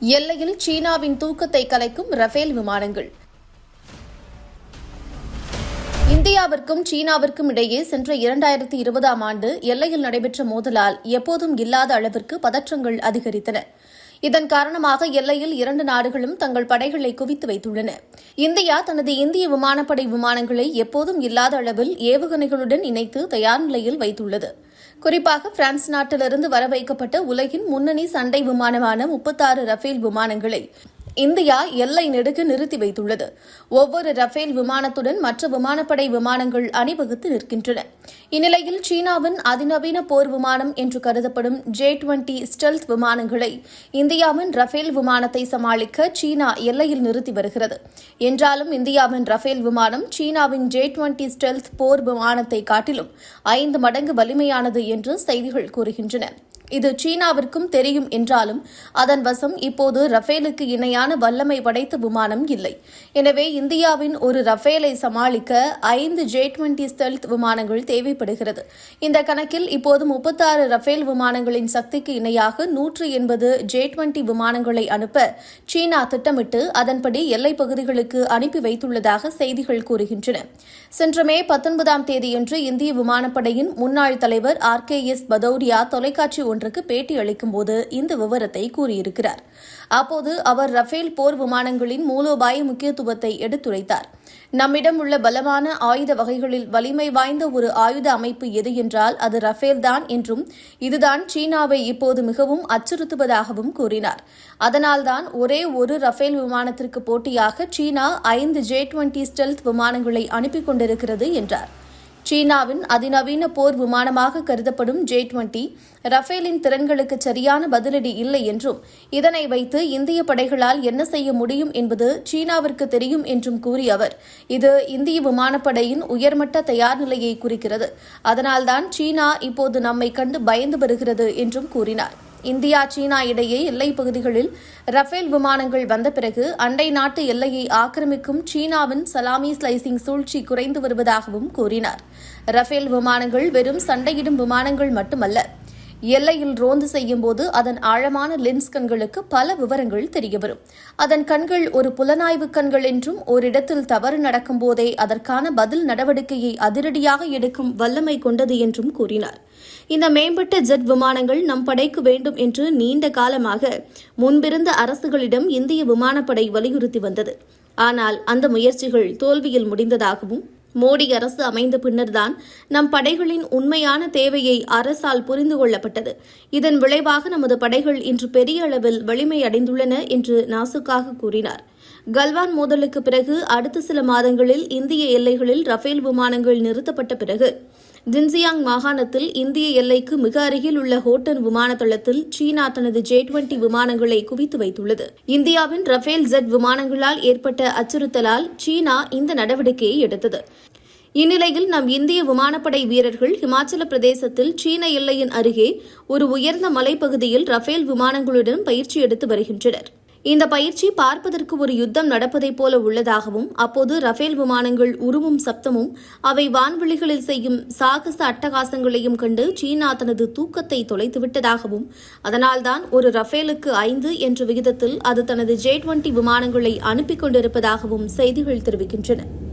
எல்லையில் சீனாவின் தூக்கத்தை கலைக்கும் ரஃபேல் விமானங்கள். இந்தியாவிற்கும் சீனாவிற்கும் இடையே சென்ற இரண்டாயிரத்தி இருபதாம் ஆண்டு எல்லையில் நடைபெற்ற மோதலால் எப்போதும் இல்லாத அளவிற்கு பதற்றங்கள் அதிகரித்தன. இதன் காரணமாக எல்லையில் இரண்டு நாடுகளும் தங்கள் படைகளை குவித்து வைத்துள்ளன. இந்தியா தனது இந்திய விமானப்படை விமானங்களை எப்போதும் இல்லாத அளவில் ஏவுகணைகளுடன் இணைத்து தயார் நிலையில் வைத்துள்ளது. குறிப்பாக பிரான்ஸ் நாட்டிலிருந்து வர வைக்கப்பட்ட உலகின் முன்னணி சண்டை விமானமான முப்பத்தாறு ரஃபேல் விமானங்களை இந்தியா எல்லை நெடுக நிறுத்தி வைத்துள்ளது. ஒவ்வொரு ரஃபேல் விமானத்துடன் மற்ற விமானப்படை விமானங்கள் அணிவகுத்து நிற்கின்றன. இந்நிலையில் சீனாவின் அதிநவீன போர் விமானம் என்று கருதப்படும் ஜே டுவெண்டி ஸ்டெல்த் விமானங்களை இந்தியாவின் ரஃபேல் விமானத்தை சமாளிக்க சீனா எல்லையில் நிறுத்தி வருகிறது. என்றாலும் இந்தியாவின் ரஃபேல் விமானம் சீனாவின் ஜே டுவெண்டி ஸ்டெல்த் போர் விமானத்தை காட்டிலும் ஐந்து மடங்கு வலிமையானது என்று செய்திகள் கூறுகின்றன. இது சீனாவிற்கும் தெரியும் என்றாலும் அதன் வசம் இப்போது ரஃபேலுக்கு இணையான வல்லமை படைத்த விமானம் இல்லை. எனவே இந்தியாவின் ஒரு ரஃபேலை சமாளிக்க ஐந்து ஜே டுவெண்டி ஸ்டெல்த் விமானங்கள் தேவைப்படுகிறது. இந்த கணக்கில் இப்போது முப்பத்தாறு ரஃபேல் விமானங்களின் சக்திக்கு இணையாக நூற்று எண்பது ஜே டுவெண்டி விமானங்களை அனுப்ப சீனா திட்டமிட்டு அதன்படி எல்லைப் பகுதிகளுக்கு அனுப்பி வைத்துள்ளதாக செய்திகள் கூறுகின்றன. சென்ற மே பத்தொன்பதாம் தேதியன்று இந்திய விமானப்படையின் முன்னாள் தலைவர் ஆர் கே எஸ் பதௌரியா தொலைக்காட்சி ஒன்றுக்கு பேட்டி அளிக்கும்போது இந்த விவரத்தை கூறியிருக்கிறார். அப்போது அவர் ரஃபேல் போர் விமானங்களின் மூலோபாய முக்கியத்துவத்தை எடுத்துரைத்தார். நம்மிடம் உள்ள பலமான ஆயுத வகைகளில் வலிமை வாய்ந்த ஒரு ஆயுத அமைப்பு எது என்றால் அது ரஃபேல் தான் என்றும் இதுதான் சீனாவை இப்போது மிகவும் அச்சுறுத்துவதாகவும் கூறினார். அதனால்தான் ஒரே ஒரு ரஃபேல் விமானத்திற்கு போட்டியாக சீனா ஐந்து ஜே டுவெண்டி ஸ்டெல்த் விமானங்களை அனுப்பிக் கொண்டிருக்கிறது என்றார். சீனாவின் அதிநவீன போர் விமானமாக கருதப்படும் ஜே டுவெண்டி ரஃபேலின் திறன்களுக்கு சரியான பதிலடி இல்லை என்றும் இதனை வைத்து இந்திய படைகளால் என்ன செய்ய முடியும் என்பது சீனாவிற்கு தெரியும் என்றும் கூறிய அவர் இது இந்திய விமானப்படையின் உயர்மட்ட தயார் நிலையை குறிக்கிறது. அதனால்தான் சீனா இப்போது நம்மை கண்டு பயந்து வருகிறது என்றும் கூறினார். இந்தியா சீனா இடையே எல்லைப் பகுதிகளில் ரஃபேல் விமானங்கள் வந்த பிறகு அண்டை நாட்டு எல்லையை ஆக்கிரமிக்கும் சீனாவின் சலாமி ஸ்லைசிங் சூழ்ச்சி குறைந்து வருவதாகவும் கூறினார். ரஃபேல் விமானங்கள் வெறும் சண்டையிடும் விமானங்கள் மட்டுமல்ல எல்லையில் ரோந்து செய்யும் போது அதன் ஆழமான லென்ஸ் கண்களுக்கு பல விவரங்கள் தெரியவரும் அதன் கண்கள் ஒரு புலனாய்வு கண்கள் என்றும் ஓரிடத்தில் தவறு நடக்கும் போதே அதற்கான பதில் நடவடிக்கையை அதிரடியாக எடுக்கும் வல்லமை கொண்டது என்றும் கூறினார். இந்த மேம்பட்ட ஜெட் விமானங்கள் நம் படைக்கு வேண்டும் என்று நீண்ட காலமாக முன்பிருந்த அரசுகளிடம் இந்திய விமானப்படை வலியுறுத்தி வந்தது. ஆனால் அந்த முயற்சிகள் தோல்வியில் முடிந்ததாகவும் மோடி அரசு அமைந்த பின்னர்தான் நம் படைகளின் உண்மையான தேவையை அரசால் புரிந்து கொள்ளப்பட்டது. இதன் விளைவாக நமது படைகள் இன்று பெரிய அளவில் வலிமையடைந்துள்ளன என்று நாசுக்காக கூறினார். கல்வான் மோதலுக்கு பிறகு அடுத்த சில மாதங்களில் இந்திய எல்லைகளில் ரஃபேல் விமானங்கள் நிறுத்தப்பட்ட பிறகு ஜின்சியாங் மாகாணத்தில் இந்திய எல்லைக்கு மிக அருகில் உள்ள ஹோட்டன் விமான தளத்தில் சீனா தனது ஜே டுவெண்டி விமானங்களை குவித்து வைத்துள்ளது. இந்தியாவின் ரஃபேல் ஜெட் விமானங்களால் ஏற்பட்ட அச்சுறுத்தலால் சீனா இந்த நடவடிக்கையை எடுத்தது. இந்நிலையில் நம் இந்திய விமானப்படை வீரர்கள் ஹிமாச்சல பிரதேசத்தில் சீன எல்லையின் அருகே ஒரு உயர்ந்த மலைப்பகுதியில் ரஃபேல் விமானங்களுடன் பயிற்சி எடுத்து வருகின்றனர். இந்த பயிற்சி பார்ப்பதற்கு ஒரு யுத்தம் நடப்பதைப் போல உள்ளதாகவும் அப்போது ரஃபேல் விமானங்கள் உருவும் சப்தமும் அவை வான்வெளிகளில் செய்யும் சாகச அட்டகாசங்களையும் கண்டு சீனா தனது தூக்கத்தை தொலைத்துவிட்டதாகவும் அதனால்தான் ஒரு ரஃபேலுக்கு ஐந்து என்ற விகிதத்தில் அது தனது ஜே டுவெண்டி விமானங்களை அனுப்பிக் கொண்டிருப்பதாகவும் செய்திகள் தெரிவிக்கின்றன.